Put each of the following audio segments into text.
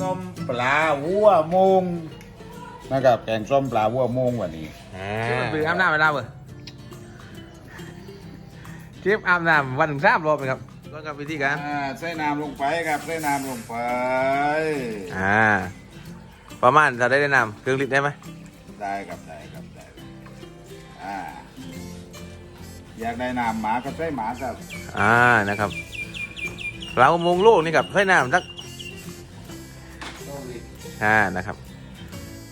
ส้มปลาวัวมุงนะครับแกงส้มปลาวัวมุงวันนี้ชิปมันเป็นอาบน้ำเวลาเว้ยชิปอาบน้ำวันถึงสามรอบเลยครับก็กับวิธีการอ่าใส่น้ำลงไปครับใส่น้ำลงไปอ่าประมาณจะได้แนะนำครึ่งลิตรได้ไหมได้ครับได้ครับได้อ่าอยากได้น้ำหมาก็ใส่หมาครับอ่านะครับเรามุงลูกนี่กับใส่น้ำสัก อ่านะครับ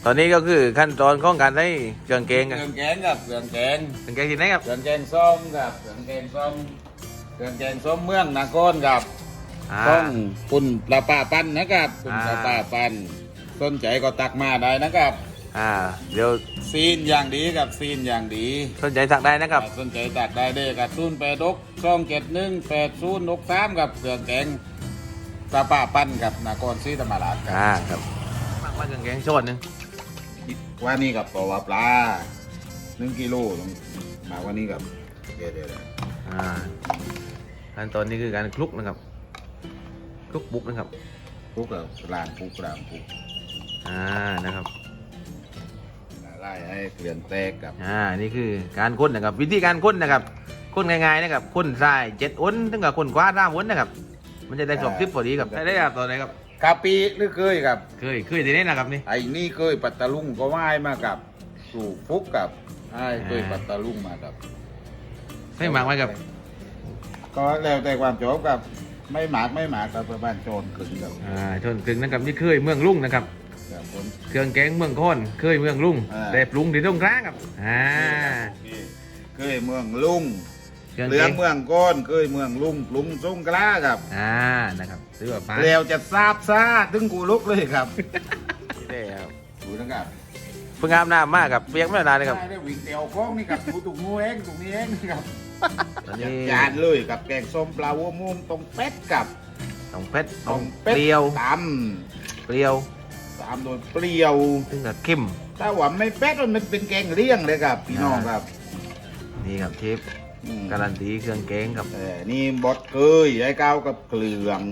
ตอนนี้ก็คือขั้นตอนของการใส่เครื่องเกงเคกันรื่องแกงครับเครื่องแกงเครื่องเกงที่ไหนครับเครื่องแกงส้มครับเครื่องแกงส้มเครื่องแกงส้มเมืองนาโกนครับอ่า ต้องคุณปลาป้าปั้นนะครับคุณอ่าปลาป้าปั้นสนใจก็ตักมาได้นะครับ อ่า เดี๋ยวซีนอย่างดีกับซีนอย่างดีสนใจสั่งได้นะครับ สนใจตักได้เด้อกับศูนย์แปดกช่องเจ็ดหนึ่งแปดศูนย์หกสามกับเครื่องแกงปลาป้าปั้นกับนากรซีธรรมราชครับ อ่าครับ มากมากเครื่องแกงชดหนึงว่านี่กับตัวปลาหนึ่งกิโลลงมาว่านี่กับเดี๋ยวเดี๋ยวเดี๋ยวอ่าขั้นตอนนี้คือการคลุกนะครับคลุกบุกนะครับปุ๊กกับลานปุ๊กลานปุ๊กอ่านะครับ ไล่ให้เกลือนแตกกับอ่า นี่คือการค้นนะครับ วิธีการค้นนะครับค้นง่ายๆนะครับค้นทรายเจ็ดอ้นถึงกับค้นคว้าร่ามอ้นนะครับ มันจะได้สอบทิพย์พอดีครับได้ได้ครับตัวไหนครับ กะปิหรือเคยกับ เคยเคยที่นี่นะครับนี่ ไอ้นี่เคยปัตตาลุงก็ว่ายมากับสู่ฟุกกับไอ้เคยปัตตาลุงมากับให้หมักไว้ครับก็แล้วแต่ความชอบกับ ไม่หมากไม่หมากกับประมาณโจรขึงกับอ่าชนกึ่งนะครับนี่เคยเมืองลุงนะครับกับคนเครื่องแกงเมืองโคนเคยเมืองลุงอ่า แต่ปรุงที่ตรงกลางครับอ่า เคยเมืองลุง เครื่องเหลืแกองงเมืองก้อนเคยเมืองลุงลุงทรงกล้าครับ อ่านะครับซื้อแบบปลาแล้วจะทราบซาถึงกูลุกเลยครับได้ครับดูนะครับเพิ่งอาบน้ำมากครับเปียกไม่นานเลยครับได้ได้วิ่งเตียวโค้งนี่ครับดูตุกงูเองตรงนี้เองครับตอนนี้จานเลยกับแกงส้มปลาวัวมุมตรงเป็ดกับต้องเผ็ดตต้รองงเปรี้ยวตเปรี้ยวำตามโดยเปรี้ยวถึงกับเข้มถ้าว่าไม่เป็ดมันเป็นแกงเลี่ยงเลยครับพี่น้องครับ นี่ครับเชฟ อืมการันตีเครื่องแกงครับเออนี่บดเคยไอ้ก้าวกับเกลือง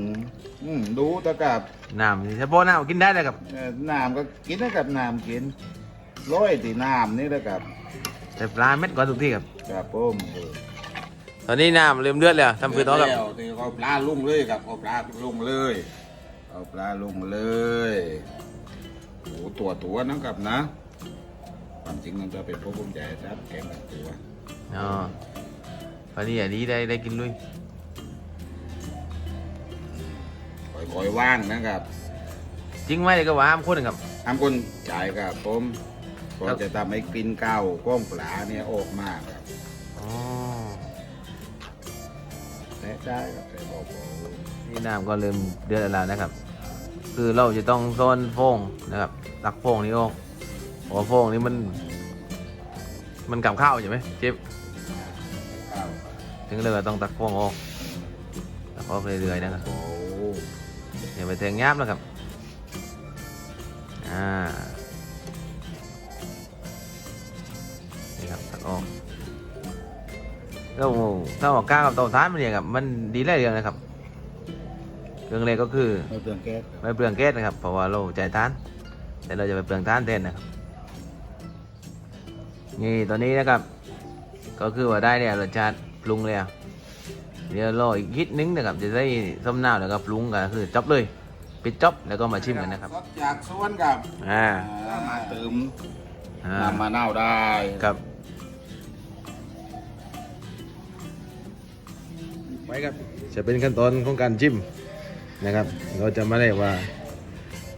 อืมดูแตะกับน้ำนี่เฉพาะน้ำกินได้เลยครับเอ่อน้ำก็กินนะครับน้ำกินร้อยตีน้ำนี่นะครับแต่ปลาเม็ดกว่าทุกที่ครับครับผมเออตอนนี้น้ำเริ่มเดือดแล้วทำฟืนต่อครับแล้วนี่เอาปลาลุงเลยครับเอาปลาลุงเลยเอาปลาลุงเลยโอ้ตัวตัวนะครับนะความจริงมันจะเป็นพวกผมใหญ่ครับแกงแบบตัว อ๋อ พอดีอันนี้ได้ได้กินลุยค่อยๆว่างนะครับจริงไหมเลยก็ว่าห้ามคนครับทำคนจ่ายครับผมก็จะทำให้กลิ่นเก้าวก้องปลาเนี่ยออกมาครับอ๋อแต่ได้ครับแต่บอกนี่น้ำก็เริ่มเดือดแล้วนะครับ คือเราจะต้องโซนโฟงนะครับตักโฟงนี้ออกเพราะว่าโฟงนี้มัน มันกับข้าวใช่ไหมเชฟข้าว ถึงเลยก็ต้องตักโฟงออกตักออกเรื่อยๆนะครับโอ้อย่าไปแทงยับนะครับอ่านี่ครับตักออกแล้วถ้าออกก้าวกับเตาถ่านมันเนี่ยครับมันดีได้เรื่องนะครับเรื่องเลยก็คือไม่เปลืองแก๊สครับไม่เปลืองแก๊สนะครับเพราะว่าเราจ่ายทาน แต่เราจะไปเปลืองทานแทนนะครับ นี่ตอนนี้นะครับ ก็คือว่าได้เนี่ยรสชาติ ปรุงเลยอะเดี๋ยวรออีกนิดนึงนะครับจะได้ส้มน้ำแล้วก็ปรุงกันคือจบเลยปิดจบแล้วก็มาชิมกันนะครับสดจากสวนกับอ่าอ่ามาเติมอ่าน้ำมะนาวได้ครับ ไว้ครับ จะเป็นขั้นตอนของการจิ้มนะครับ เราจะไม่ได้ว่า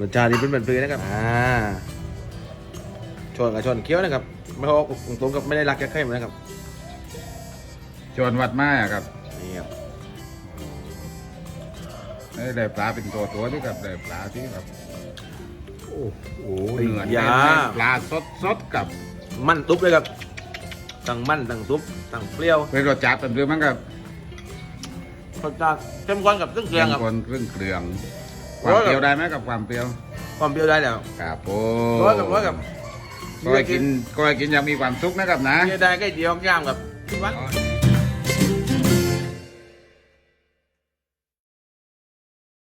รสชาติที่เป็นแบบนี้นะครับอ่าชนกับชนเคี้ยวนะครับไม่พอตรงๆกับไม่ได้รักแค่ไข่เหมือนนะครับ ชวนวัดมาอะครับนี่ครับเอ้ยได้ปลาเป็นตัวตัวที่กับได้ปลาที่แบบโอ้โหเนื้อยาปลาสดสดๆกับ มันตุ๊บเลยครับตั้งมันตั้งตุ๊บตั้งเปรี้ยวเป็นรสจัดเป็นเรื่องมันกับรสชาติเข้มข้นกับซึ่งเกลืองครับคนเครื่องเกลืองคโอ้วามยเปรี้ยวได้ไหมกับความเปรี้ยว ความเปรี้ยวได้แล้วครับผร้อยมกับร้อยกับก็ให้กินก็ให้กินอยังมีความสุขนะครับนะเปรี้ยวได้ใกล้เดียวย่างกับที่วัดอ๋อ